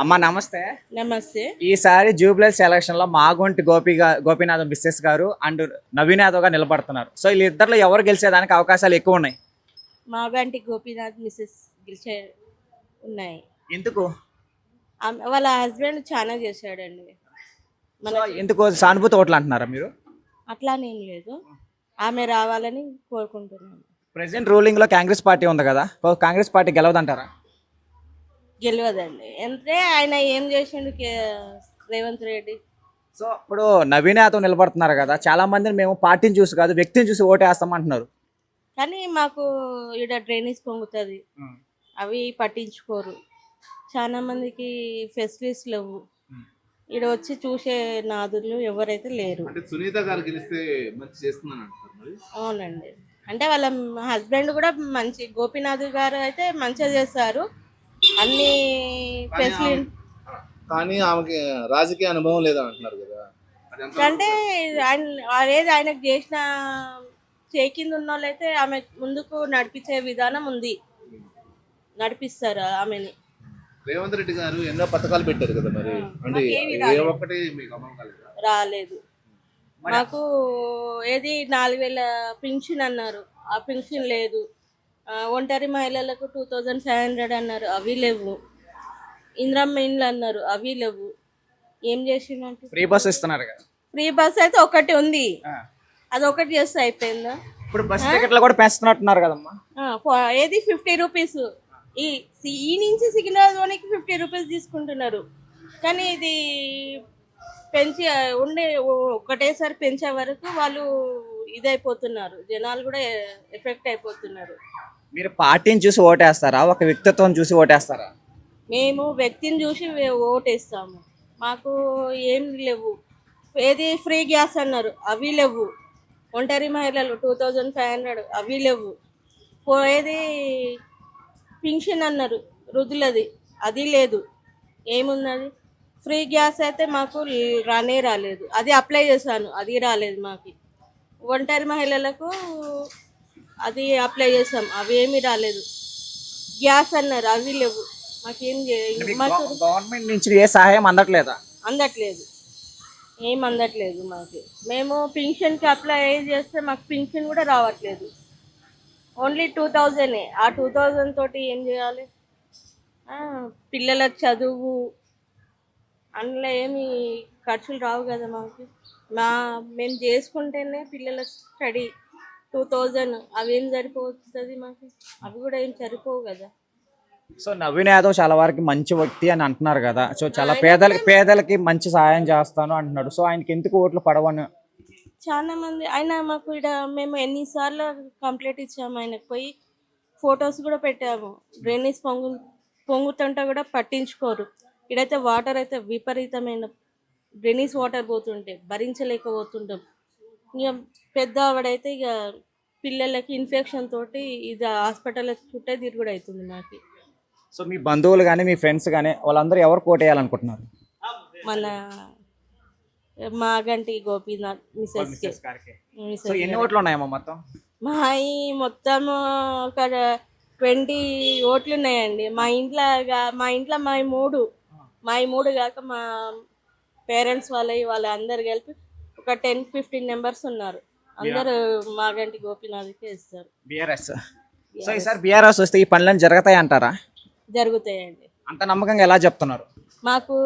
అమ్మ నమస్తే. నమస్తే. ఈసారి జూబ్లెస్ ఎలక్షన్లో మాగొంటి గోపి గోపీనాథ్ బిస్సెస్ గారు అండ్ నవీన్ యాదవ్ గారు నిలబడుతున్నారు. సో వీళ్ళిద్దరిలో ఎవరు గెలిచేదానికి అవకాశాలు ఎక్కువ ఉన్నాయి? మాగంటి గోపీనాథ్ మిసెస్ గెలిచే ఉన్నాయి. ఎందుకు? వాళ్ళ హస్బెండ్ చాలా చేశాడండి. మన ఎందుకు సానుభూతి ఓట్లు అంటున్నారా మీరు? అట్లానేం లేదు. ఆమె రావాలని కోరుకుంటున్నాను. ప్రెసెంట్ రూలింగ్లో కాంగ్రెస్ పార్టీ ఉంది కదా. కాంగ్రెస్ పార్టీ గెలవదంటారా? గెలవదండి. అంటే ఆయన ఏం చేసిండు కే- రేవంత్ రెడ్డి? సో ఇప్పుడు నవీన్ యాదవ్ నిలబడుతున్నారు కదా చాలా మందిని మేము పార్టీని చూసి కాదు వ్యక్తిని చూసి ఓటేస్తాం అంటున్నారు కానీ మాకు ఈడ డ్రైనేజ్ పొంగుతుంది. అవి పట్టించుకోరు. చాలా మందికి ఫెసిలిటీస్ లేవు. ఈడ వచ్చి చూసే నాదులు ఎవరైతే లేరు. అంటే సునీత గారు గెలిస్తే మంచి చేస్తుందని అంటారు మరి? అవునండి. అంటే వాళ్ళ హస్బెండ్ కూడా మంచి గోపీనాథ్ గారు అయితే మంచిగా చేస్తారు. అన్ని ఫెసిలిటీ కానీ ఆమెకి రాజకీయ అనుభవం లేదని అంటున్నారు కదా అంటే ఆయన అదేది ఆయనకు చేసిన చేకింది ఉన్న వాళ్ళైతే ఆమె ముందుకు నడిపించే విధానం ఉంది. నడిపిస్తారు ఆమెని. రేవంత్ రెడ్డి గారు ఎన్నో పథకాలు పెట్టారు కదా మరి. అంటే ఏ రాలేదు. ఒక్కటి మీకు అమలు కాలేదా రాలేదు. మాకు ఏది నాలుగు వేల పింఛన్ అన్నారు. ఆ పింఛన్ లేదు. ఒంటరి మహిళలకు టూ థౌజండ్ ఫైవ్ హండ్రెడ్ అన్నారు. అవి లేవు. ఇంద్రమ్మ ఇండ్లు అన్నారు. అవి లేవు. ఏం చేసిందంటే? ఫ్రీ బస్ ఇస్తున్నారు కదా. ఫ్రీ బస్ అయితే ఒకటి ఉంది. అది ఒకటి చేస్తే అయిపోయిందా? ఇప్పుడు బస్ టికెట్లు కూడా పెంచుతున్నట్టున్నారు కదమ్మా. ఏది ఫిఫ్టీ రూపీస్. ఈ ఈ నుంచి సికింద్రాబాద్కి ఫిఫ్టీ రూపీస్ తీసుకుంటున్నారు. కానీ ఇది పెంచి ఉండే ఒకటేసారి పెంచే వరకు వాళ్ళు ఇదైపోతున్నారు. జనాలు కూడా ఎఫెక్ట్ అయిపోతున్నారు. మీరు పార్టీని చూసి ఓటేస్తారా? ఒక వ్యక్తిత్వం చూసి ఓటేస్తారా? మేము వ్యక్తిని చూసి ఓటేస్తాము. మాకు ఏం లేవు. ఏది ఫ్రీ గ్యాస్ అన్నారు అవి లేవు. ఒంటరి మహిళలు టూ థౌజండ్ ఫైవ్ హండ్రెడ్ అవి లేవు. ఏది పింఛన్ అన్నారు వృద్ధులది అది లేదు. ఏమున్నది ఫ్రీ గ్యాస్ అయితే మాకు రానే రాలేదు. అది అప్లై చేశాను అది రాలేదు మాకు. ఒంటరి మహిళలకు అది అప్లై చేసాం. అవి ఏమీ రాలేదు. గ్యాస్ అన్నారు. అవి లేవు. మాకేం చే- మాకు గవర్నమెంట్ నుంచి ఏ సహాయం అందట్లేదా? అందట్లేదు. ఏం అందట్లేదు మాకు. మేము పింఛన్కి అప్లై చేస్తే మాకు పింఛన్ కూడా రావట్లేదు. ఓన్లీ టూ థౌజండే ఆ టూ థౌజండ్ తోటి ఏం చేయాలి? ఆ, పిల్లల చదువు. అందులో ఏమి ఖర్చులు రావు కదా మాకు. మా మేము చేసుకుంటేనే పిల్లల స్టడీ టూ థౌజండ్ అవి ఏం సరిపోతుంది మాకు? అవి కూడా ఏం సరిపోవు కదా. సో నవీన్ యాదవ్ చాలా వరకు మంచి వ్యక్తి అని అంటున్నారు కదా. సో చాలా పేదలకి పేదలకి మంచి సహాయం చేస్తాను అంటున్నాడు. సో ఆయనకి ఎందుకు ఓట్లు పడవను? చాలా మంది ఆయన మాకు ఇక్కడ మేము ఎన్నిసార్లు కంప్లైంట్ ఇచ్చాము. ఆయనకు పోయి ఫొటోస్ కూడా పెట్టాము. డ్రైనేజ్ పొంగు పొంగుతుంటే కూడా పట్టించుకోరు. ఇక్కడైతే వాటర్ అయితే విపరీతమైన డ్రైనేజ్ వాటర్ పోతుంటే భరించలేకపోతుంటాం. ఇక పెద్ద ఆవిడైతే ఇక పిల్లలకి ఇన్ఫెక్షన్ తోటి ఇది హాస్పిటల్ చుట్టే తిరుగుడు అవుతుంది మాకు. సో మీ బంధువులు కానీ మీ ఫ్రెండ్స్ కానీ వాళ్ళందరూ ఎవరు కోటేయాలనుకుంటున్నారు మన మాగంటి గోపీనాథ్ మిసెస్కి సో ఎన్ని ఓట్లు ఉన్నాయమ్మా మొత్తం? మా మొత్తం ఒక ట్వంటీ ఓట్లు ఉన్నాయండి. మా ఇంట్లో మా ఇంట్లో మా మూడు. మా మూడు కాక మా పేరెంట్స్ వాళ్ళవి వాళ్ళ అందరు కలిపి ఒక టెన్ ఫిఫ్టీన్ మెంబర్స్ ఉన్నారు. అందరూ మాగంటి గోపీనాథ్కి ఇస్తారు. బీఆర్ఎస్. సో ఈసారి బీఆర్ఎస్ వస్తే ఈ పనులన్నీ జరుగుతాయి అంటారా? జరుగుతాయండి. అంత నమ్మకంగా ఎలా చెప్తున్నారు? మాకు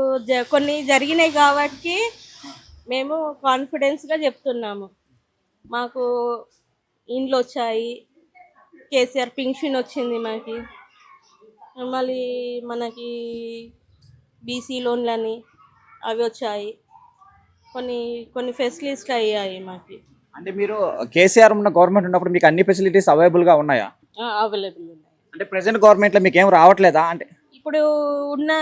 కొన్ని జరిగినాయి కాబట్టి మేము కాన్ఫిడెన్స్గా చెప్తున్నాము. మాకు ఇండ్లు వచ్చాయి కేసీఆర్ పింఛన్ వచ్చింది మనకి మళ్ళీ మనకి బీసీ లోన్లని అవి వచ్చాయి. కొన్ని కొన్ని ఫెసిలిటీస్ అయ్యాయి మాకు. అంటే మీరు కేసీఆర్ ఉన్న గవర్నమెంట్ ఉన్నప్పుడు మీకు అన్ని ఫెసిలిటీస్ అవైలబుల్గా ఉన్నాయా? అవైలబుల్ ఉన్నాయి. అంటే ప్రెసెంట్ గవర్నమెంట్లో మీకు ఏం రావట్లేదా? అంటే ఇప్పుడు ఉన్న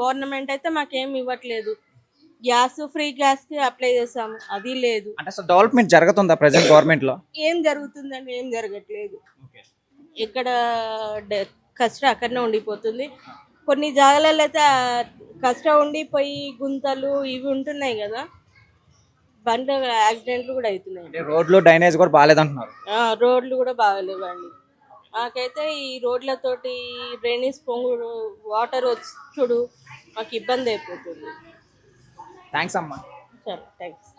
గవర్నమెంట్ అయితే మాకేం ఇవ్వట్లేదు. గ్యాస్ ఫ్రీ గ్యాస్కి అప్లై చేసాము అది లేదు. అంటే అసలు డెవలప్మెంట్ జరుగుతుందా ప్రెసెంట్ గవర్నమెంట్లో ఏం జరుగుతుందండి? ఏం జరగట్లేదు. ఎక్కడ డ- కష్టం అక్కడనే ఉండిపోతుంది. కొన్ని జాగాలలో అయితే కష్టం ఉండిపోయి గుంతలు ఇవి ఉంటున్నాయి కదా. బండ్ల యాక్సిడెంట్లు కూడా అవుతున్నాయి. రోడ్లు డ్రైనేజ్ కూడా బాగాలేదంటున్నారు. ఆ, రోడ్లు కూడా బాగలేవండి. నాకైతే ఈ రోడ్లతోటి డ్రైనేజ్ పొంగుడు వాటర్ వచ్చుడు మాకు ఇబ్బంది అయిపోతుంది. థ్యాంక్స్ అమ్మా. సరే థ్యాంక్స్